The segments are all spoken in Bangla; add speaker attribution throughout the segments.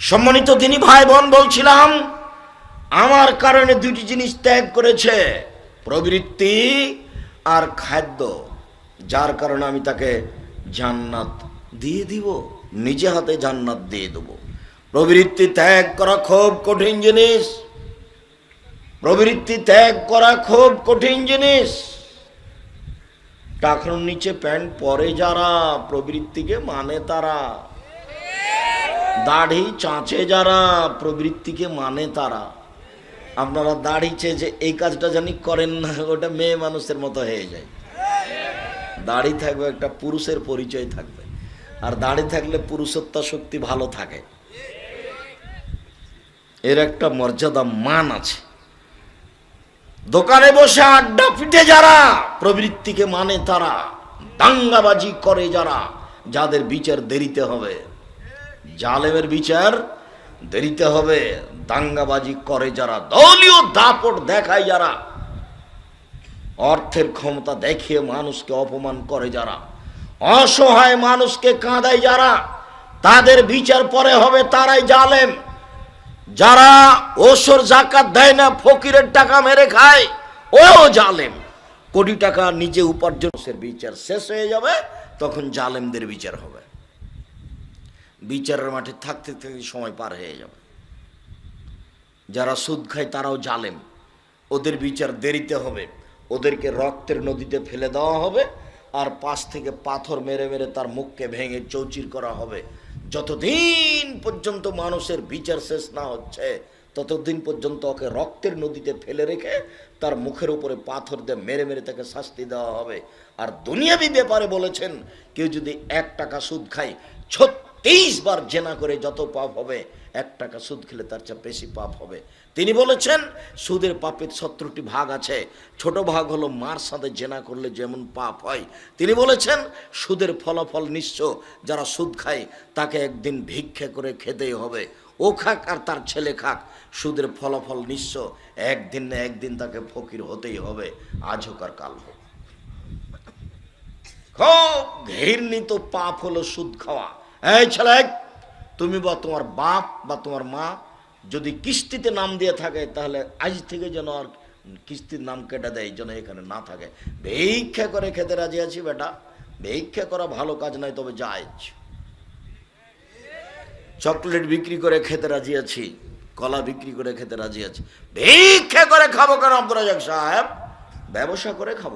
Speaker 1: সম্মানিত তিনি ভাই বোন বলছিলাম, আমার কারণে দুটি জিনিস ত্যাগ করেছে, প্রবৃত্তি আর খাদ্য, যার কারণে আমি তাকে জান্নাত দিয়ে দিব, নিজে হাতে জান্নাত দিয়ে দেব। প্রবৃত্তি ত্যাগ করা খুব কঠিন জিনিস। প্রবৃত্তি ত্যাগ করা খুব কঠিন জিনিস। টাকার নিচে প্যান্ট পরে যারা প্রবৃত্তিকে মানে তারা। দাড়ি চাঁচে যারা প্রবৃত্তিকে মানে তারা। আপনারা দাড়ি চেয়েছে এই কাজটা জানি করেন না, ওটা মেয়ে মানুষের মতো হয়ে যায়। দাড়ি থাকবে, একটা পুরুষের পরিচয় থাকবে। আর দাড়ি থাকলে পুরুষত্ব শক্তি ভালো থাকে। এর একটা মর্যাদা মান আছে। দোকানে বসে আড্ডা পিটে যারা, প্রবৃত্তিকে মানে তারা। দাঙ্গাবাজি করে যারা, যাদের বিচার দেরিতে হবে। জালেমের বিচার দেরিতে হবে। দাঙ্গাবাজি করে যারা। দলীয় দাপট দেখায় যারা। অর্থের ক্ষমতা দেখিয়ে মানুষকে অপমান করে যারা। অসহায় মানুষকে কাঁদায় যারা। তাদের বিচার পরে হবে তারাই জালেম। যারা ওসর জাকাত দেয় না, ফকিরের টাকা মেরে খায় ও জালেম। কোটি টাকা নিজে উপার্জনের বিচার শেষ হয়ে যাবে, তখন জালেমদের বিচার হবে। বিচারের মাঠে থাকতে থাকতে সময় পার হয়ে যাবে। যারা সুদ খায় তারাও জালেম। ওদের বিচার দেরিতে হবে। ওদেরকে রক্তের নদীতে ফেলে দেওয়া হবে আর পাশ থেকে পাথর মেরে মেরে তার মুখকে ভেঙে চৌচির করা হবে। যতদিন পর্যন্ত মানুষের বিচার শেষ না হচ্ছে, ততদিন পর্যন্ত ওকে রক্তের নদীতে ফেলে রেখে তার মুখের উপরে পাথর দিয়ে মেরে মেরে তাকে শাস্তি দেওয়া হবে। আর দুনিয়াবি ব্যাপারে বলেছেন, কেউ যদি এক টাকা সুদ খায় ছত্রিশ বার জেনা করে যত পাপ হবে, এক টাকা সুদ খেলে তার চেয়ে বেশি পাপ হবে। তিনি বলেছেন, সুদের পাপের সত্তরটি ভাগ আছে। ছোট ভাগ হলো মার সাথে জেনা করলে যেমন পাপ হয়। তিনি বলেছেন, সুদের ফলাফল নিঃস্ব যারা সুদ খায়, তাকে একদিন ভিক্ষে করে খেতেই হবে। ও খাক আর তার ছেলে খাক, সুদের ফলাফল নিঃস্ব একদিন না একদিন তাকে ফকির হতেই হবে। আজ হোক আর কাল হোক। খুব ঘৃণিত পাপ হলো সুদ খাওয়া। এই ছেলে, তুমি বা তোমার বাপ বা তোমার মা যদি কিস্তিতে নাম দিয়ে থাকে, তাহলে আজ থেকে যেন আর কিস্তির নাম কেটে দেয়, যেন এখানে না থাকে। ভিক্ষা করে খেতে রাজি আছি বেটা। ভিক্ষা করা ভালো কাজ নয়, তবে যাইজ চকলেট বিক্রি করে খেতে রাজি আছি, কলা বিক্রি করে খেতে রাজি আছি। ভিক্ষা করে খাব কেন আব্দুল রাজাক সাহেব? ব্যবসা করে খাব।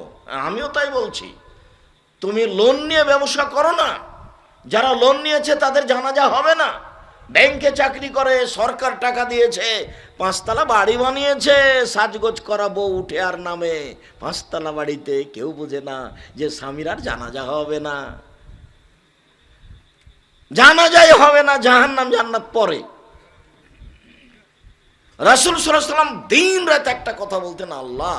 Speaker 1: আমিও তাই বলছি। তুমি লোন নিয়ে ব্যবসা করো না। যারা লোন নিয়েছে তাদের জানাজা হবে না। ব্যাংকে চাকরি করে, সরকার টাকা দিয়েছে, পাঁচতলা বাড়ি বানিয়েছে, সাজগোজ করাবো উঠে আর নামে। পাঁচতলা বাড়িতে কেউ বোঝে না যে স্বামীর আর জানাজা হবে না। জানাজাই হবে না জাহান নাম জান্নাত পরে। রাসুল সাল্লাম দিন রাত একটা কথা বলতেন, আল্লাহ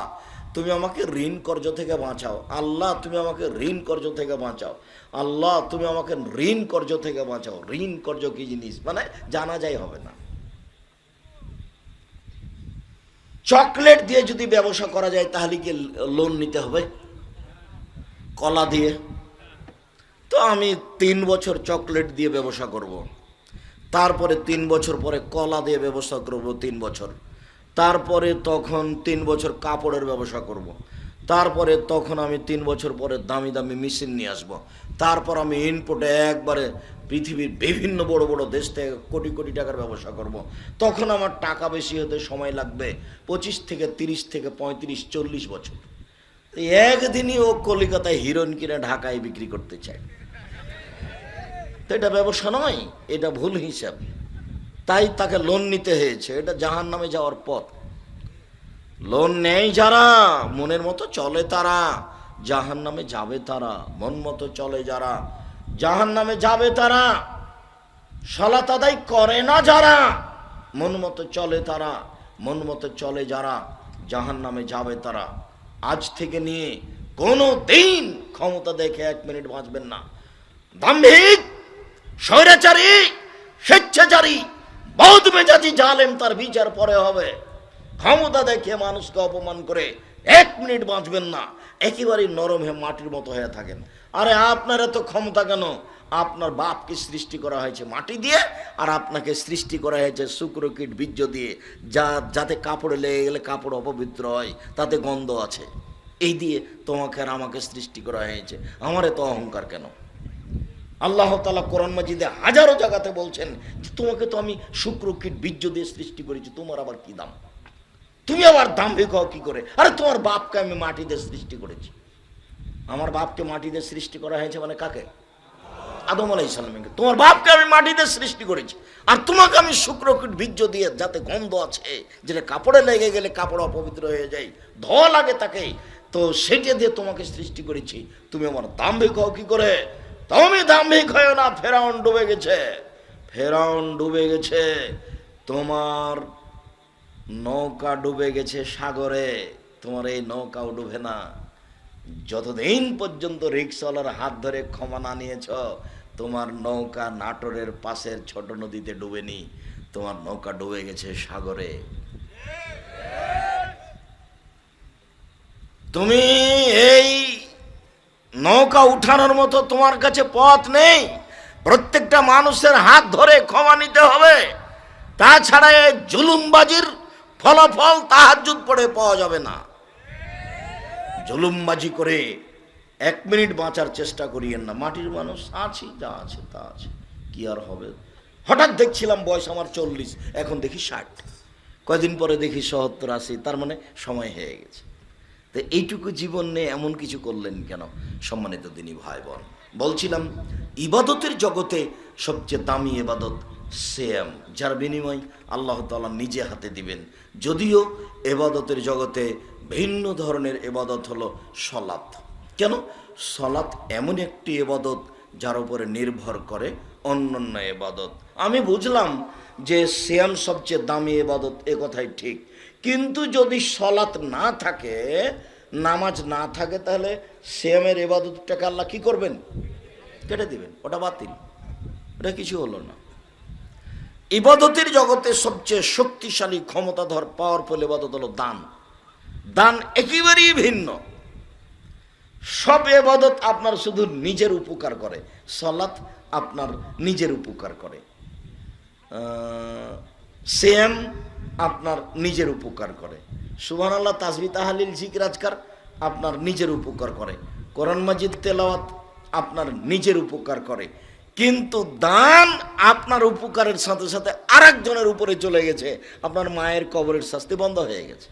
Speaker 1: তুমি আমাকে ঋণ কর্জ থেকে বাঁচাও। আল্লাহ, তুমি আমাকে ঋণ কর্জ থেকে বাঁচাও। আল্লাহ, তুমি আমাকে ঋণ কর্জ থেকে বাঁচাও। ঋণ কর্জ কি জিনিস? মানে জানা যাই হবে না। চকলেট দিয়ে যদি ব্যবসা করা যায়, তাহলে কি লোন নিতে হবে? কলা দিয়ে। তো আমি তিন বছর চকলেট দিয়ে ব্যবসা করব। তারপরে তিন বছর পরে কলা দিয়ে ব্যবসা করব তিন বছর। তারপরে তখন তিন বছর কাপড়ের ব্যবসা করব। তারপরে তখন আমি তিন বছর পরে দামি দামি মেশিন নিয়ে আসব তারপর আমি ইনপুটে একবারে পৃথিবীর বিভিন্ন বড় বড় দেশ থেকে কোটি কোটি টাকার ব্যবসা করব। তখন আমার টাকা বেশি হতে সময় লাগবে পঁচিশ থেকে তিরিশ থেকে পঁয়ত্রিশ, চল্লিশ বছর একদিনই ও কলিকাতায় হিরোইন কিনে ঢাকায় বিক্রি করতে চায় তো এটা ব্যবসা নয়, এটা ভুল হিসাব তাই তাকে লোন নিতে হয়েছে। এটা জাহান নামে যাওয়ার পথ। লোন নেই যারা, মনের মতো চলে তারা জাহান নামে যাবে তারা, মন মতো চলে যারা জাহান নামে যাবে তারা, সলাত আদায় করে না যারা, মন মতো চলে তারা, মন মতো চলে যারা জাহান নামে যাবে তারা। আজ থেকে নিয়ে কোনো দিন ক্ষমতা দেখে এক মিনিট বাঁচবেন না। দাম্ভিক, স্বৈরাচারী, স্বেচ্ছাচারী বহুত মেজাজি জালেম তার বিচার পরে হবে। ক্ষমতা দেখে মানুষকে অপমান করে এক মিনিট বাঁচবেন না একেবারেই নরম হয়ে মাটির মতো হয়ে থাকেন। আরে আপনারা তো ক্ষমতা কেন? আপনার বাপকে সৃষ্টি করা হয়েছে মাটি দিয়ে, আর আপনাকে সৃষ্টি করা হয়েছে শুক্রকীট বীর্য দিয়ে, যা, যাতে কাপড়ে লেগে গেলে কাপড় অপবিত্র হয়, তাতে গন্ধ আছে। এই দিয়ে তোমাকে আর আমাকে সৃষ্টি করা হয়েছে। আমার এত অহংকার কেন? আল্লাহ তালা কোরআন মাজিদে হাজারো জায়গাতে বলছেন তোমাকে তো আমি শুক্রকীট বীর্য দিয়ে সৃষ্টি করেছি, তোমার আবার কি দাম? তুমি আবার দাম ভেকাও কি করে? আরে তোমার বাপকে আমি মাটিতে সৃষ্টি করেছি। আমার বাপকে মাটিতে সৃষ্টি করা হয়েছে মানে কাকে? আদম আলাই সালামকে। তোমার বাপকে আমি মাটিতে সৃষ্টি করেছি। আর তোমাকে আমি শুক্রকীট বীর্য দিয়ে যাতে গন্ধ আছে, যেটা কাপড়ে লেগে গেলে কাপড় অপবিত্র হয়ে যায়, ধোয়া লাগে তাকে, তো সেটা দিয়ে তোমাকে সৃষ্টি করেছি। তুমি আমার দাম ভেকাও কি করে? তুমি দাম্ভিক ভেক হয় না, ফেরাউন ডুবে গেছে। ফেরাউন ডুবে গেছে, তোমার নৌকা ডুবে গেছে সাগরে, তোমার এই নৌকাও ডুবে না। যতদিন পর্যন্ত রিক্সাওয়ালার হাত ধরে ক্ষমা না নিয়েছ, তোমার নৌকা নাটোরের পাশের ছোট নদীতে ডুবেনি, তোমার নৌকা ডুবে গেছে সাগরে। তুমি এই নৌকা উঠানোর মতো তোমার কাছে পথ নেই। প্রত্যেকটা মানুষের হাত ধরে ক্ষমা নিতে হবে। তাছাড়া এই জুলুমবাজির ফলাফল তাহার তাহাজুদ পড়ে পাওয়া যাবে না। জুলুমবাজি করে এক মিনিট বাঁচার চেষ্টা করিয়েন না। মাটির মানুষ আছি, যা আছে, তা আছে। কি আর হবে? হঠাৎ দেখছিলাম বয়স আমার চল্লিশ, এখন দেখি ষাট। কয়দিন পরে দেখি সত্তর আশি, তার মানে সময় হয়ে গেছে। তো এইটুকু জীবন নিয়ে এমন কিছু করলেন কেন? সম্মানিত দিনী ভাই বোন বলছিলাম, ইবাদতের জগতে সবচেয়ে দামি ইবাদত সেম যার বিনিময় আল্লাহ তাআলা নিজে হাতে দিবেন। যদিও এবাদতের জগতে ভিন্ন ধরনের এবাদত হলো সলাৎ। কেন? সলাৎ এমন একটি এবাদত যার উপরে নির্ভর করে অন্যান্য এবাদত আমি বুঝলাম যে শ্যাম সবচেয়ে দামি এবাদত এ কথাই ঠিক কিন্তু যদি সলাৎ না থাকে, নামাজ না থাকে, তাহলে শ্যামের এবাদতটাকে আল্লাহ কী করবেন? কেটে দিবেন। ওটা বাতিল। ওটা কিছু হলো না। ইবাদতের জগতে সবচেয়ে শক্তিশালী, ক্ষমতাধর পাওয়ারফুল ইবাদত হলো দান। দান একেবারেই ভিন্ন। সব এবাদত আপনার শুধু নিজের উপকার করে। সলাৎ আপনার নিজের উপকার করে। সেম আপনার নিজের উপকার করে। সুবান আল্লাহ তাসবি তাহালিল জিকরাজকার আপনার নিজের উপকার করে। কোরআন মাজিদ তেলাওয়াত আপনার নিজের উপকার করে। কিন্তু দান আপনার উপকারের সাথে সাথে আরেকজনের উপরে চলে গেছে। আপনার মায়ের কবরের শাস্তি বন্ধ হয়ে গেছে।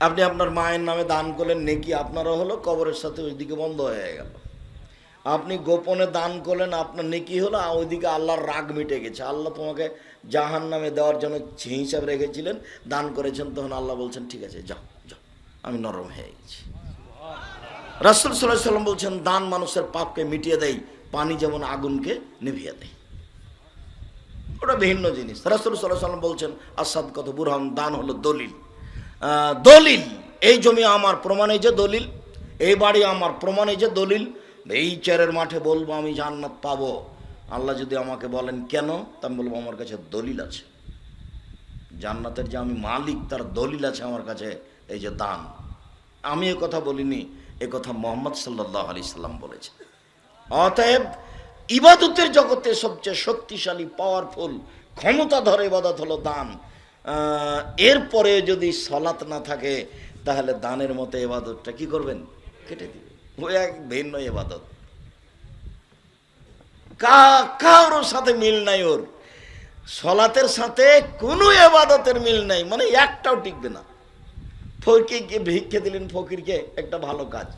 Speaker 1: আপনি আপনার মায়ের নামে দান করলেন, নেকি আপনারও হলো, কবরের সাথে ওইদিকে বন্ধ হয়ে গেল। আপনি গোপনে দান করলেন, আপনার নেকি হলো ওইদিকে আল্লাহর রাগ মিটে গেছে। আল্লাহ তোমাকে জাহান নামে দেওয়ার জন্য হিসাব রেখেছিলেন, দান করেছেন, তখন আল্লাহ বলছেন, ঠিক আছে, যাও যাও, আমি নরম হয়ে গেছি। রাসুল সাল্লাহ সাল্লাম বলছেন, দান মানুষের পাপকে মিটিয়ে দেয় পানি যেমন আগুনকে নিভিয়ে দেয় ওটা ভিন্ন জিনিস। রাসুল সাল্লাহ সাল্লাম বলছেন আসাদ কত বুরহান, দান হলো দলিল। দলিল, এই জমি আমার প্রমাণে যে দলিল, এই বাড়ি আমার প্রমাণে যে দলিল এই চেরের মাঠে বলব, আমি জান্নাত পাবো। আল্লাহ যদি আমাকে বলেন, কেন? তা আমি বলব, আমার কাছে দলিল আছে। জান্নাতের যে আমি মালিক, তার দলিল আছে আমার কাছে। এই যে দান। আমি এ কথা বলিনি, এ কথা মোহাম্মদ সাল্লাহ আলি সাল্লাম বলেছে। অতএব ইবাদতের জগতে সবচেয়ে শক্তিশালী পাওয়ারফুল ক্ষমতা ধরে ইবাদত হলো দান। এরপরে যদি সলাৎ না থাকে, তাহলে দানের মতো এবাদতটা কি করবেন? কেটে দিবে ওই এক ভিন্ন এবাদত কারোর সাথে মিল নাই ওর। সলাতের সাথে কোনো এবাদতের মিল নাই মানে একটাও টিকবে না। ফকিরকে ভিক্ষে দিলেন, ফকিরকে একটা ভালো কাজ।